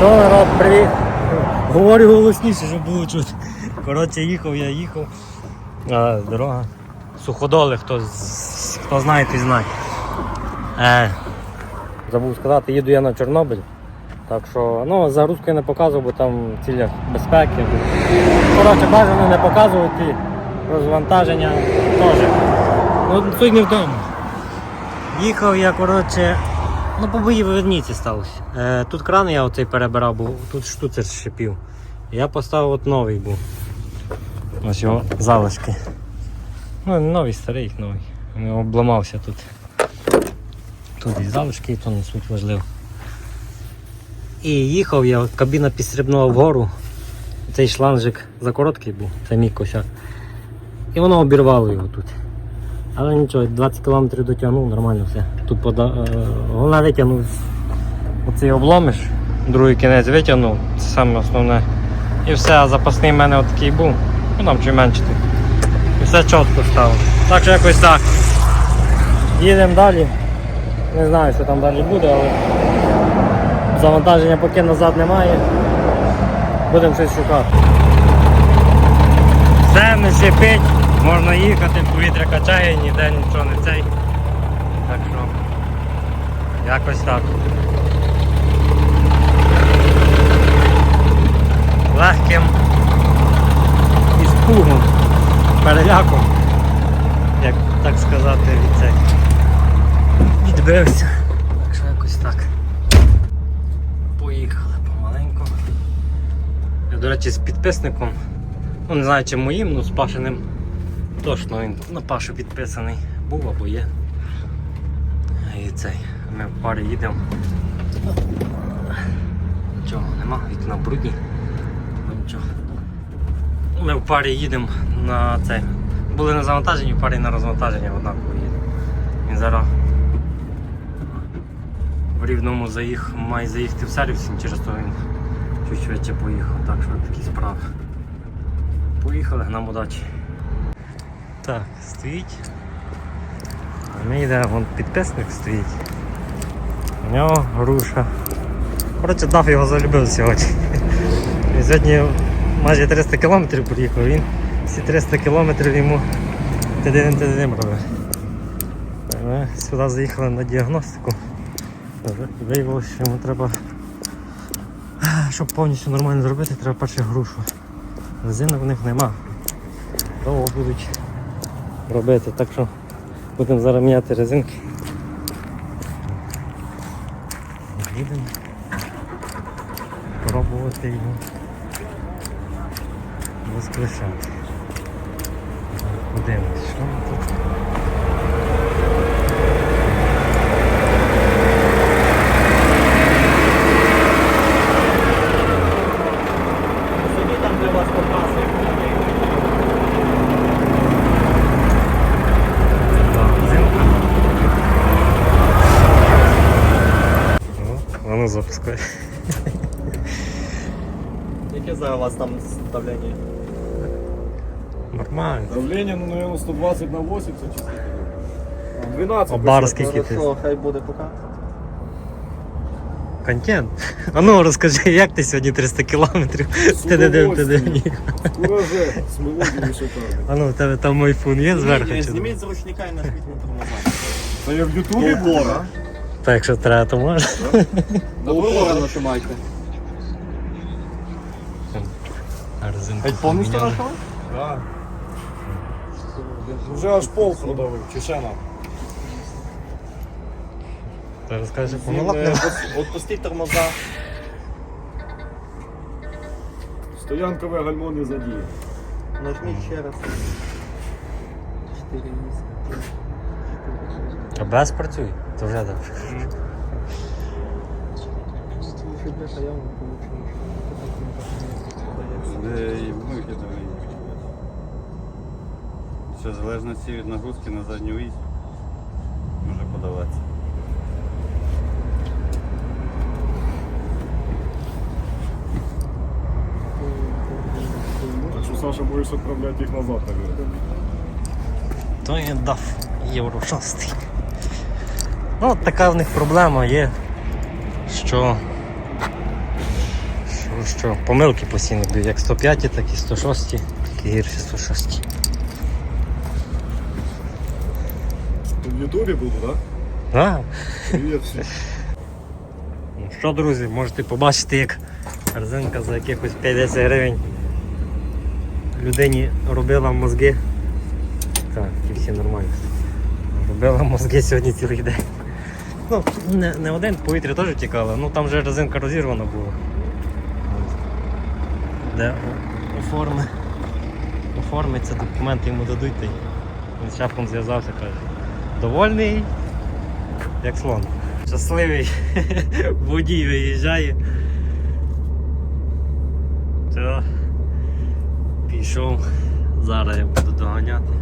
Що, народ, привіт. Говорю голосніше, щоб було чути. Коротше, їхав, я їхав. А, дорога. Суходоли, хто, хто знає, той знає. Е, забув сказати, їду я на Чорнобиль. Так що, ну, загрузку я не показував, бо там в цілях безпеки. Коротше, бажано не показувати розвантаження теж. Ну, суть не в тому. Їхав я, коротше, ну по боїй верніці сталося. Е, тут кран я оцей перебирав, бо тут штуцер шипів. Я поставив от новий був. Ось його залишки. Ну, новий, старий, новий. Він обламався тут. Тут і залишки, і то не суть важливо. І їхав я, кабіна підстрибнула вгору. Цей шланжик закороткий був, це мій косяк. І воно обірвало його тут. Але нічого, 20 км дотягнув, нормально все. Тут пода... е, головне витягнув оцей обломиш, другий кінець витягнув, це саме основне. І все, а запасний в мене отакий був, ну там чи менше тут. І все чітко стало. Так що якось так. Їдемо далі. Не знаю, що там далі буде, але завантаження поки назад немає. Будемо щось шукати. Все не шипить, можна їхати, повітря качає, ніде нічого не цей. Якось так. Легким іспугом, переляком, як так сказати, від цей. Відбився. Так що якось так. Поїхали помаленьку. Я, до речі, з підписником. Ну, не знаю, чи моїм, ну з Пашиним. Точно він на Пашу підписаний. Був або є. І цей. Ми в парі їдемо. Нічого нема, вікна брудні. Ну, Нічого. Ми в парі їдемо на цей. Були на завантаженні, в парі на розвантаження однаково їде. Він зараз в рівному заїх, має заїхати в сервіс, через то він чуть швидше поїхав. Так що такі справи. Поїхали, нам удачі. Так, стоїть. А Ми йде, вон підписник стоїть. Нього груша. Коротше, дав його залюбив сьогодні. Він сьогодні майже 300 кілометрів приїхав, він всі 300 кілометрів йому тидин тидин робив. Ми сюди заїхали на діагностику. Виявилося, що йому треба, щоб повністю нормально зробити, треба перше грушу. Резинок в них нема. Довго будуть робити, так що будемо зараз міняти резинки. Їдемо пробувати його розкришати. Подивимось, що тут. Собі там для вас показує. Так, резинка. Ну, воно запускає. Яке зараз у вас там давлення? Нормально. Давление, ну, наверное, 120 на 80 чисто. Там 12. А бар скільки ти? Хорошо, хай буде поки. Контент. А ну розкажи, як ти сьогодні 300 кілометрів? Ти не див, ти не удовольствием. Кураже, с мелодией шикарной. А ну, у тебе там айфон є зверху? чи ні? Зніміть з ручника і нажміть на тормоза. Та я в Ютубі було, а? Так, якщо треба, то можна. До ворога нажимайте. А резинку Геть повністю нажав? Да. Вже аж пол продавив, чешена. Ти розкажеш, як Він, воно е, лапне? Тормоза. Стоянкове гальмо не задіє. Нажміть ще раз. 4 місяці. А без працює? То вже добре. Де і. Що в залежності від нагрузки на задню вісь може подаватися. Так що Саша будеш відправляти їх назад, наверное. То я дав євро 6. Ну, така в них проблема є, що Тому що помилки постійно б'ють, як 105, так і 106, так і гірші 106. В Ютубі буду, так? А, Привіт всім. Ну що, друзі, можете побачити, як резинка за якихось 50 гривень людині робила мозги. Так, ті всі нормально. Робила мозги сьогодні цілий день. Ну, не, не один, повітря теж тікало, ну там вже резинка розірвана була. Де оформи. Оформиться, документи йому дадуть, та й він з шефом зв'язався, каже. Довольний, як слон. Щасливий водій виїжджає. Все. Пішов. Зараз я буду доганяти.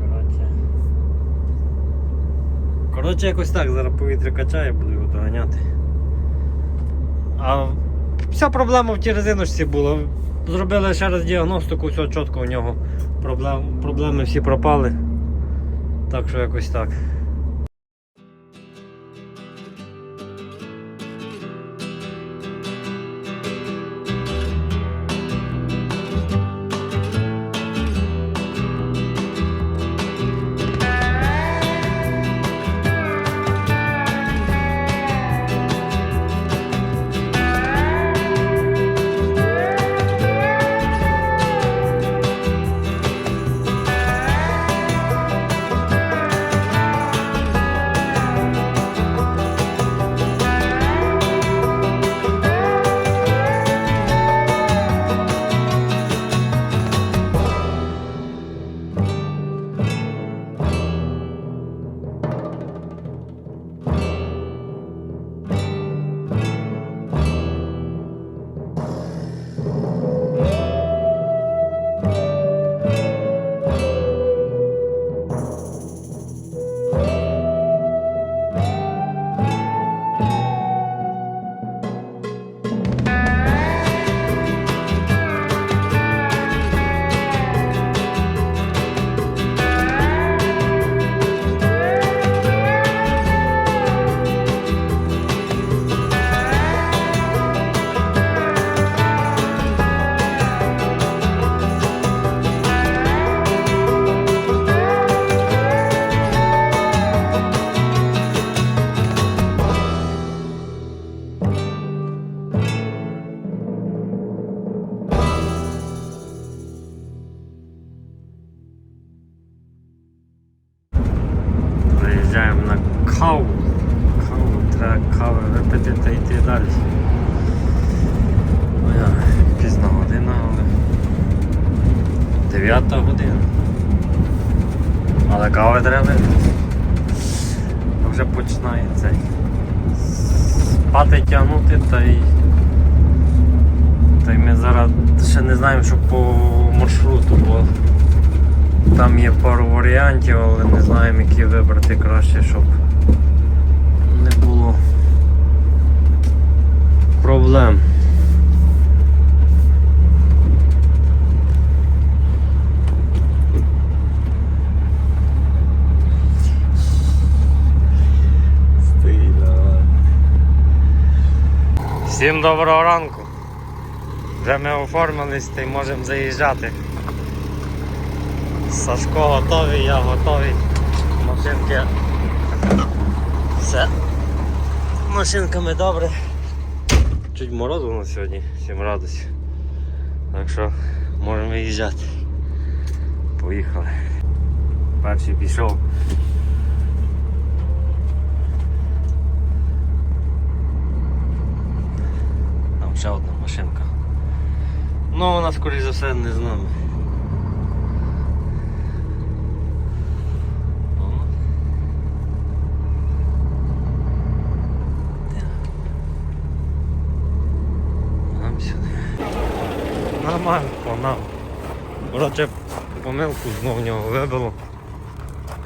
Коротше. Коротше, якось так, зараз повітря качає, буду його доганяти. А вся проблема в тій резиночці була. Зробили ще раз діагностику, все чітко у нього. Проблем, проблеми всі пропали. Так що якось так. Заїжджаємо на каву. Каву, треба кави випити та йти далі. Ну я пізна година, але 9 година. Але кави треба випити. Вже починає цей. Спати тягнути та й. Та й ми зараз ще не знаємо, що по маршруту, там є пару варіантів, але не знаємо, які вибрати краще, щоб не було проблем. Всім доброго ранку. Вже ми оформились та можемо заїжджати. Сашко готовий, я готовий. Машинки. Все. Машинками добре. Чуть морозу на сьогодні, 7 градусів. Так що можемо виїжджати. Поїхали. Перший пішов. Там ще одна машинка. Ну вона скоріш за все не з нами. О. Нам сюди. Нормально, по нам. Коротше, помилку знову в нього вибило.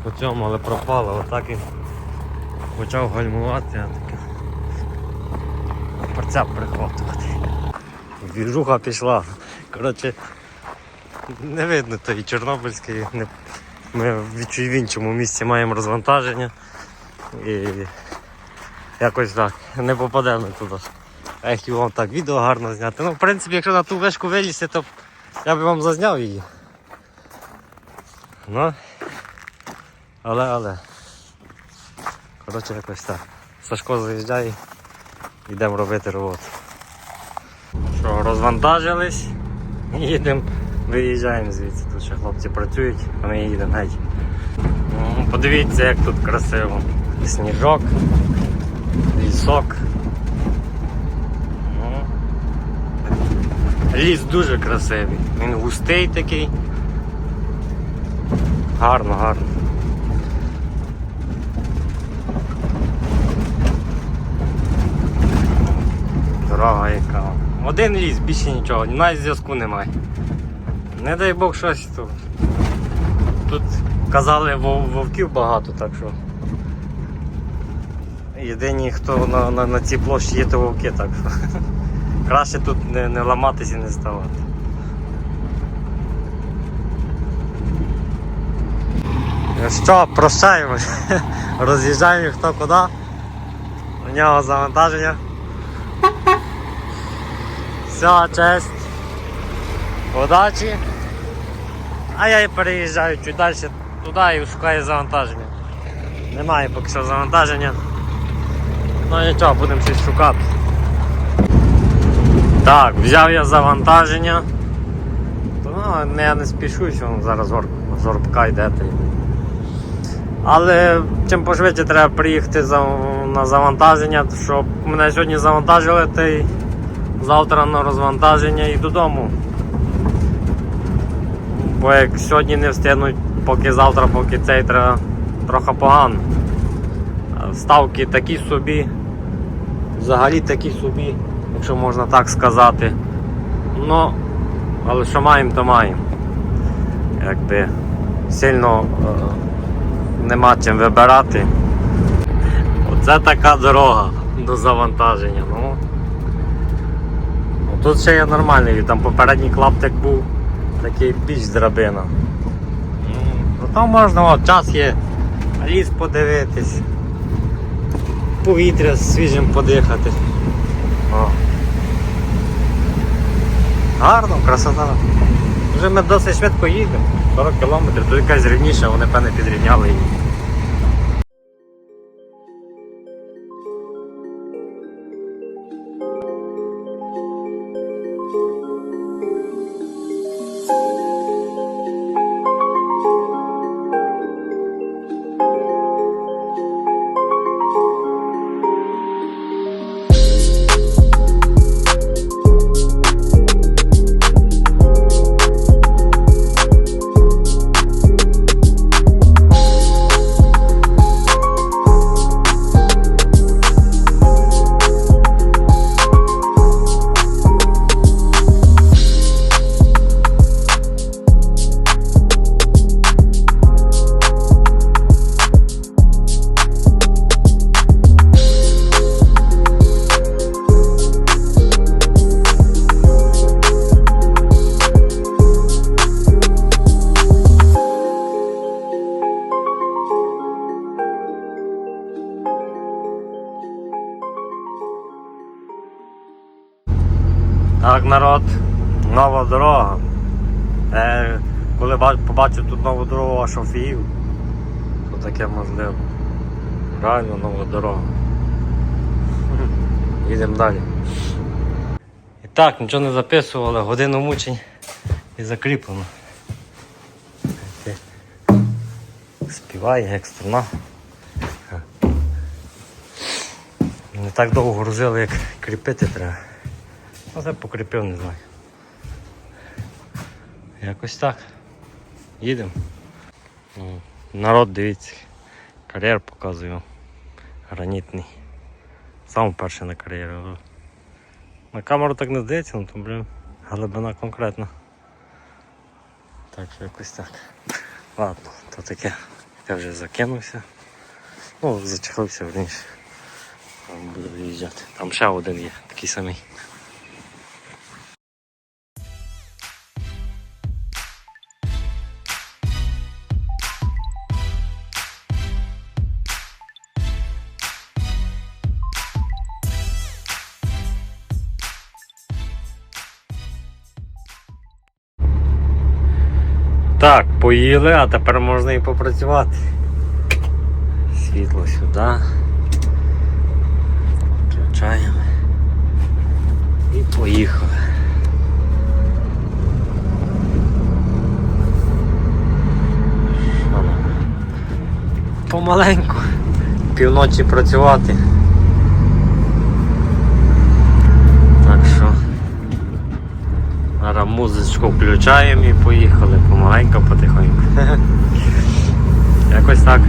По цьому, але пропало. Отак він почав гальмувати, а таке. Порця прихватувати. Двіжуха пішла. Коротше, не видно тої Чорнобильської. Ми в іншому місці маємо розвантаження і якось так не попадемо туди. Я вам так відео гарно зняти. Ну, в принципі, якщо на ту вишку вилізти, то я б вам зазняв її. Ну. Але, але. Коротше, якось так. Сашко заїжджає, йдемо робити роботу. Що, розвантажились, їдемо, виїжджаємо звідси. Тут ще хлопці працюють, а ми їдемо геть. Ну, Подивіться, як тут красиво. Сніжок, лісок. Ну, Ліс дуже красивий. Він густий такий. Гарно, гарно. Дорога яка. Один ліс, більше нічого, навіть зв'язку немає. Не дай Бог щось тут. Тут казали вов- вовків багато, так що. Єдині, хто на, на, на цій площі є, то вовки, так що. Краще тут не, не ламатись і не ставати. Що, прощаємось. Роз'їжджаємо хто куди. У нього завантаження. Все, честь. Удачі. А я і переїжджаю чуть далі туди і шукаю завантаження. Немає поки що завантаження. Ну нічого, будемо щось шукати. Так, взяв я завантаження. Ну, я не спішу, що зараз зорбка йде. Але чим пошвидше треба приїхати на завантаження, щоб мене сьогодні завантажили, та й завтра на розвантаження і додому. Бо як сьогодні не встигнуть, поки завтра, поки цей треба трохи погано. Ставки такі собі, взагалі такі собі, якщо можна так сказати. Ну, але що маємо, то маємо. Якби сильно е, нема чим вибирати. Оце така дорога до завантаження. Ну, Ну, Тут ще є нормальний, там попередній клаптик був такий більш драбина. Ну там можна, от, час є, ліс подивитись, повітря свіжим подихати. О. Гарно, красота. Вже ми досить швидко їдемо, 40 кілометрів, тут якась рівніша, вони певне підрівняли її. Так, народ, нова дорога. Е, коли ба- побачив тут нову дорогу аж Офіїв, то таке можливо. Реально нова дорога. Їдемо далі. І так, нічого не записували, годину мучень і закріплено. Співає, як струна. Не так довго грузили, як кріпити треба. Ну, це покріпив, не знаю. Якось так. Їдемо. Ну, Народ, дивіться. Кар'єр показую. Гранітний. Сам перший на кар'єрі. На камеру так не здається, ну то, блін, глибина конкретна. Так що якось так. Ладно, то таке. Я вже закинувся. Ну, зачехлився верніше. Буду виїжджати. Там ще один є, такий самий. Так, поїли, а тепер можна і попрацювати. Світло сюди. Включаємо. І поїхали. Помаленьку. Півночі працювати. Так що. Зараз музичку включаємо і поїхали помаленьку, потихоньку. Якось так.